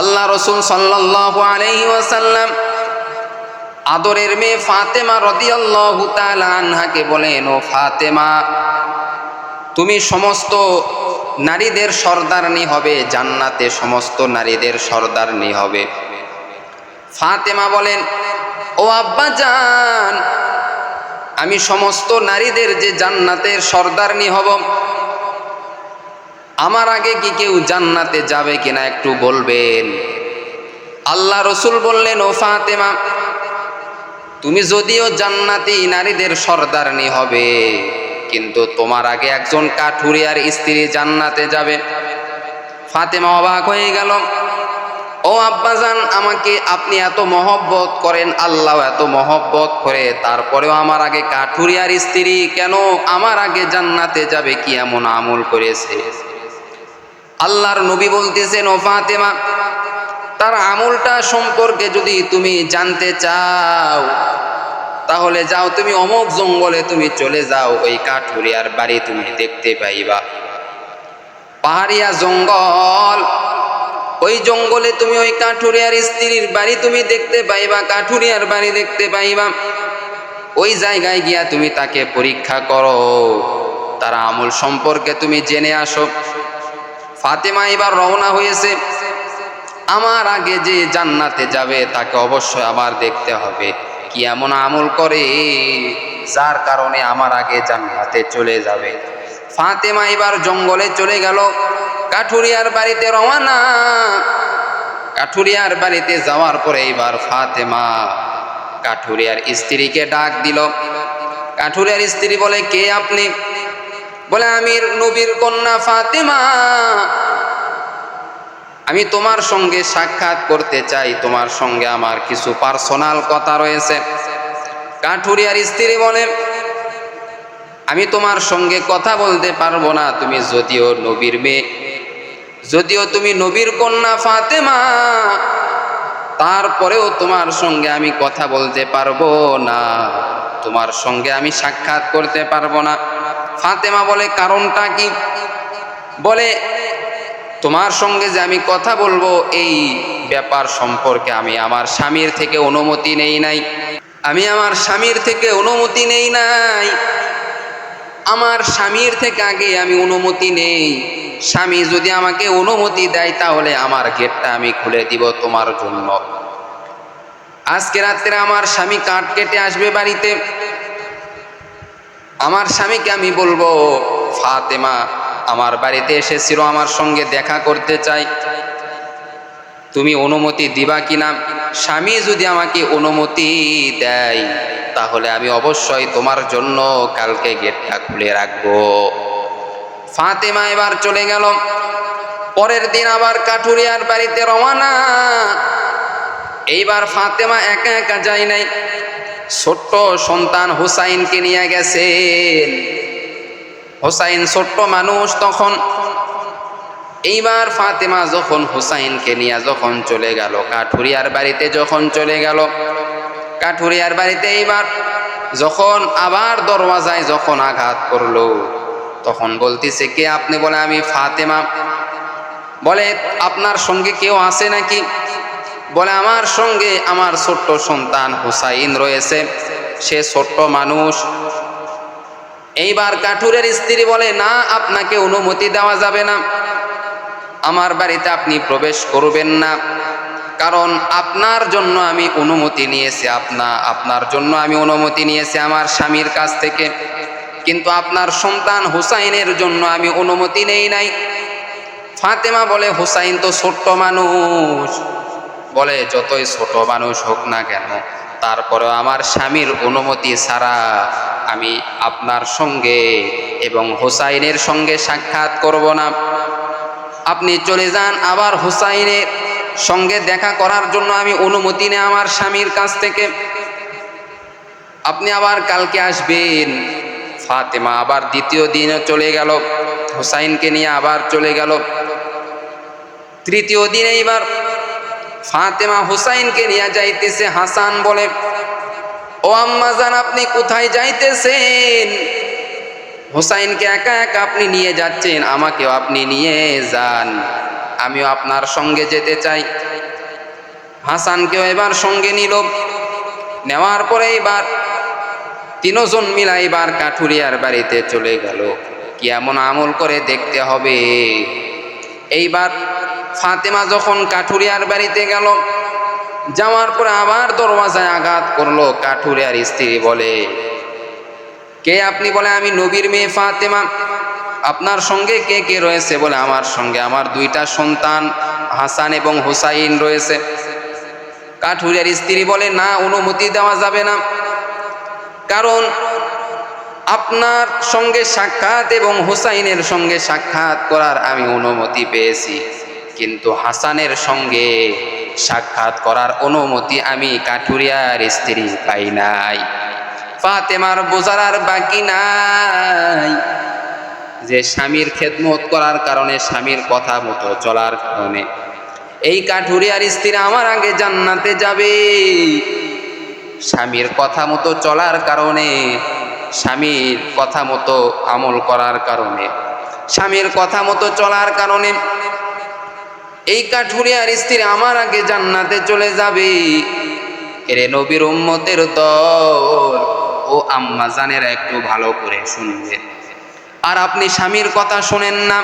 আল্লাহ রসুল সাল্লাল্লাহু আলাইহি ওয়াসাল্লাম আদরের মেয়ে ফাতেমা রদিয়াল্লাহু আনহাকে বলেন, ও ফাতেমা, তুমি সমস্ত নারীদের সর্দারনি হবে, জান্নাতে সমস্ত নারীদের সর্দারনি হবে। ফাতেমা বলেন, ও আব্বা জান, আমি সমস্ত নারীদের যে জান্নাতের সর্দারনি হব আমার আগে কি কেউ জান্নাতে যাবে কিনা একটু বলবেন? আল্লাহ রসুল বললেন, ও ফাতেমা, তুমি যদিও জান্নাতি নারীদের সর্দারনি হবে, কিন্তু তোমার আগে একজন কাঠুরিয়ার স্ত্রী জান্নাতে যাবে। ফাতেমা অবাক হয়ে গেল, ও আব্বাজান, আমাকে আপনি এত মহব্বত করেন, আল্লাহ এত মহব্বত করে, তারপরেও আমার আগে কাঠুরিয়ার স্ত্রী কেন আমার আগে জান্নাতে যাবে কি এমন আমল করেছে? আল্লাহর নবী বলতেছেন, ও ফাতেমা, তার আমলটা সম্পর্কে যদি তুমি জানতে চাও, তাহলে যাও তুমি অমক জঙ্গলে তুমি চলে যাও, ওই কাঠুরিয়ার বাড়ি তুমি দেখতে পাইবা। পাহাড়িয়া জঙ্গল, ওই জঙ্গলে তুমি ওই কাঠুরিয়ার স্ত্রীর বাড়ি তুমি দেখতে পাইবা, কাঠুরিয়ার বাড়ি দেখতে পাইবা। ওই জায়গায় গিয়া তুমি তাকে পরীক্ষা করো, তার আমল সম্পর্কে তুমি জেনে আসো। ফাতেমা এবার রওনা হয়েছে। আমার আগে যে জান্নাতে যাবে, তাকে অবশ্যই আমার দেখতে হবে। কি এমন আমল করে, যার কারণে আমার আগে জান্নাতে চলে যাবে। ফাতেমা এবার জঙ্গলে চলে গেল। কাঠুরিয়ার বাড়িতে রওনা। কাঠুরিয়ার বাড়িতে যাওয়ার পরে এবার ফাতেমা কাঠুরিয়ার স্ত্রীকে ডাক দিল। কাঠুরিয়ার স্ত্রী বলে, কে আপনি? বলে, আমির নবীর কন্যা ফাতেমা, আমি তোমার সঙ্গে সাক্ষাৎ করতে চাই, তোমার সঙ্গে আমার কিছু পার্সোনাল কথা রয়েছে। কাঠুরিয়ার স্ত্রী বলে, আমি তোমার সঙ্গে কথা বলতে পারব না, তুমি যদিও নবীর মেয়ে। যদিও তুমি নবীর কন্যা ফাতেমা, তারপরেও তোমার সঙ্গে আমি কথা বলতে পারব না, তোমার সঙ্গে আমি সাক্ষাৎ করতে পারব না। ফাতেমা বলে, কারণটা কি? বলে, তোমার সঙ্গে যে আমি কথা বলব, এই ব্যাপার সম্পর্কে আমি আমার স্বামীর থেকে অনুমতি নেই নাই। আমি আমার স্বামীর থেকে অনুমতি নেই নাই। আমার স্বামীর থেকে আগে আমি অনুমতি নেই। স্বামী যদি আমাকে অনুমতি দেয়, তাহলে আমার গেটটা আমি খুলে দিব তোমার জন্য। আজকে রাত্রে আমার স্বামী কাঠ কেটে আসবে বাড়িতে। আমার স্বামীকে আমি বলব, ফাতেমা, আমার বাড়িতে এসেছিল, আমার সঙ্গে দেখা করতে চাই। তুমি অনুমতি দিবা কিনা? স্বামী যদি আমাকে অনুমতি দেয়, তাহলে আমি অবশ্যই তোমার জন্য কালকে গেটটা খুলে রাখব। ফাতেমা এবার চলে গেল। পরের দিন আবার কাঠুরিয়ার বাড়িতে রওয়ানা এইবার ফাতেমা একা একা যায় নাই। ছোট্ট সন্তান হুসাইনকে নিয়ে গেছেন হোসাইন ছোট্ট মানুষ, তখন এইবার ফাতেমা যখন হুসাইনকে নিয়ে যখন চলে গেল, কাঠুরিয়ার বাড়িতে যখন চলে গেল, কাঠুরিয়ার বাড়িতে এইবার যখন আবার দরওয়াজায় যখন আঘাত করল, তখন বলতেছে, কে আপনি? বলে, আমি ফাতেমা। বলে, আপনার সঙ্গে কেউ আছে নাকি? বলে, আমার সঙ্গে আমার ছোট্ট সন্তান হুসাইন রয়েছে। সে ছোট্ট মানুষ। এইবার কাঠুরের স্ত্রী বলে, না, আপনাকে অনুমতি দেওয়া যাবে না। আমার বাড়িতে আপনি প্রবেশ করবেন না। কারণ আপনার জন্য আমি অনুমতি নিয়েছি। আপনা, আপনার জন্য আমি অনুমতি নিয়েছি আমার স্বামীর কাছ থেকে। কিন্তু আপনার সন্তান হুসাইনের জন্য আমি অনুমতি নেই নাই। ফাতেমা বলে, হুসাইন তো ছোট্ট মানুষ। বলে, যতই ছোট মানুষ হোক না কেন, তারপরেও আমার স্বামীর অনুমতি ছাড়া আমি আপনার সঙ্গে এবং হুসাইনের সঙ্গে সাক্ষাৎ করব না। আপনি চলে যান, আবার হুসাইনের সঙ্গে দেখা করার জন্য আমি অনুমতি নেই আমার স্বামীর কাছ থেকে। আপনি আবার কালকে আসবেন। ফাতেমা আবার দ্বিতীয় দিনে চলে গেল। হুসাইনকে নিয়ে আবার চলে গেল। তৃতীয় দিনে এবার ফাতেমা হুসাইনকে নিয়ে যাইতেছে হাসান বলে, ও আম্মা জান, আপনি কোথায় যাইতেছেন? হুসাইনকে একা একা আপনি নিয়ে যাচ্ছেন, আমাকেও আপনি নিয়ে যান, আমিও আপনার সঙ্গে যেতে চাই। হাসানকেও এবার সঙ্গে নিল। নেওয়ার পরে এবার তিনজন মিলা এবার কাঠুরিয়ার বাড়িতে চলে গেল। কি এমন আমল করে দেখতে হবে? এইবার ফাতেমা যখন কাঠুরিয়ার বাড়িতে গেল, যাওয়ার পরে আবার দরওয়াজায় আঘাত করল। কাঠুরিয়ার স্ত্রী বলে, কে আপনি? বলে, আমি নবীর মেয়ে ফাতেমা। আপনার সঙ্গে কে কে রয়েছে? বলে, আমার সঙ্গে আমার দুইটা সন্তান, হাসান এবং হুসাইন রয়েছে। কাঠুরিয়ার স্ত্রী বলে, না, অনুমতি দেওয়া যাবে না। কারণ আপনার সঙ্গে সাক্ষাৎ এবং হুসাইনের সঙ্গে সাক্ষাৎ করার আমি অনুমতি পেয়েছি। কিন্তু হাসানের সঙ্গে সাক্ষাৎ করার অনুমতি আমি কাঠুরিয়ার স্ত্রী পাই নাই। ফাতেমার বোঝার বাকি নাই। যে স্বামীর খেদমত করার কারণে স্বামীর কথা মতো চলার কারণে। এই কাঠুরিয়ার স্ত্রী আমার আগে জান্নাতে যাবে। স্বামীর কথা মতো চলার কারণে, স্বামীর কথা মতো আমল করার কারণে। স্বামীর কথা মতো চলার কারণে এই কাঠুরিয়ার স্ত্রী আমার আগে জান্নাতে চলে যাবে। এরে নবীর উম্মতের দল, ও আম্মা জানের একটু ভালো করে শুনবেন আর আপনি স্বামীর কথা শোনেন না।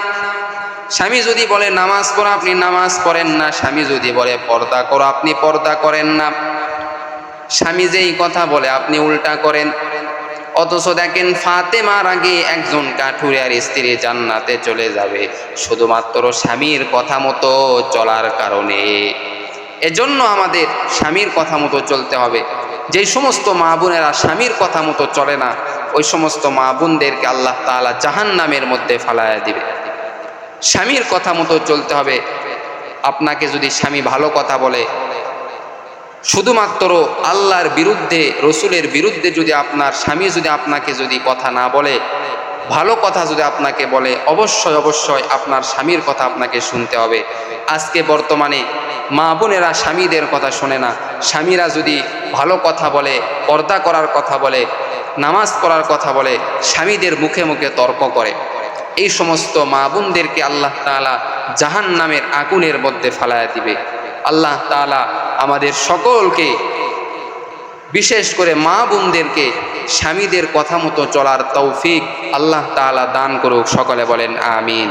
স্বামী যদি বলে নামাজ পড়ো, আপনি নামাজ পড়েন না। স্বামী যদি বলে পর্দা করো, আপনি পর্দা করেন না। স্বামী যেই কথা বলে, আপনি উল্টা করেন। অথচ দেখেন ফাতেমার আগে একজন কাঠুরিয়ার স্ত্রী জান্নাতে চলে যাবে, শুধুমাত্র স্বামীর কথা মতো চলার কারণে। এজন্য আমাদের স্বামীর কথা মতো চলতে হবে। যেই সমস্ত মা বোনেরা স্বামীর কথা মতো চলে না, ওই সমস্ত মা বোনদেরকে আল্লাহ তাআলা জাহান নামের মধ্যে ফালায়া দিবে। স্বামীর কথা মতো চলতে হবে। আপনাকে যদি স্বামী ভালো কথা বলে শুধুমাত্র আল্লাহর বিরুদ্ধে, রসুলের বিরুদ্ধে যদি আপনার স্বামী যদি আপনাকে যদি কথা না বলে, ভালো কথা যদি আপনাকে বলে, অবশ্যই অবশ্যই আপনার স্বামীর কথা আপনাকে শুনতে হবে। আজকে বর্তমানে মা বোনেরা স্বামীদের কথা শোনে না। স্বামীরা যদি ভালো কথা বলে, পর্দা করার কথা বলে, নামাজ পড়ার কথা বলে, স্বামীদের মুখে মুখে তর্ক করে। এই সমস্ত মা বোনদেরকে আল্লাহ তাআলা জাহান নামের আগুনের মধ্যে ফালায়া দিবে। আল্লাহ তালা আমাদের সকলকে, বিশেষ করে মা বোনদেরকে, স্বামীদের কথা মতো চলার তৌফিক আল্লাহ তালা দান করুক, সকলে বলেন আমিন।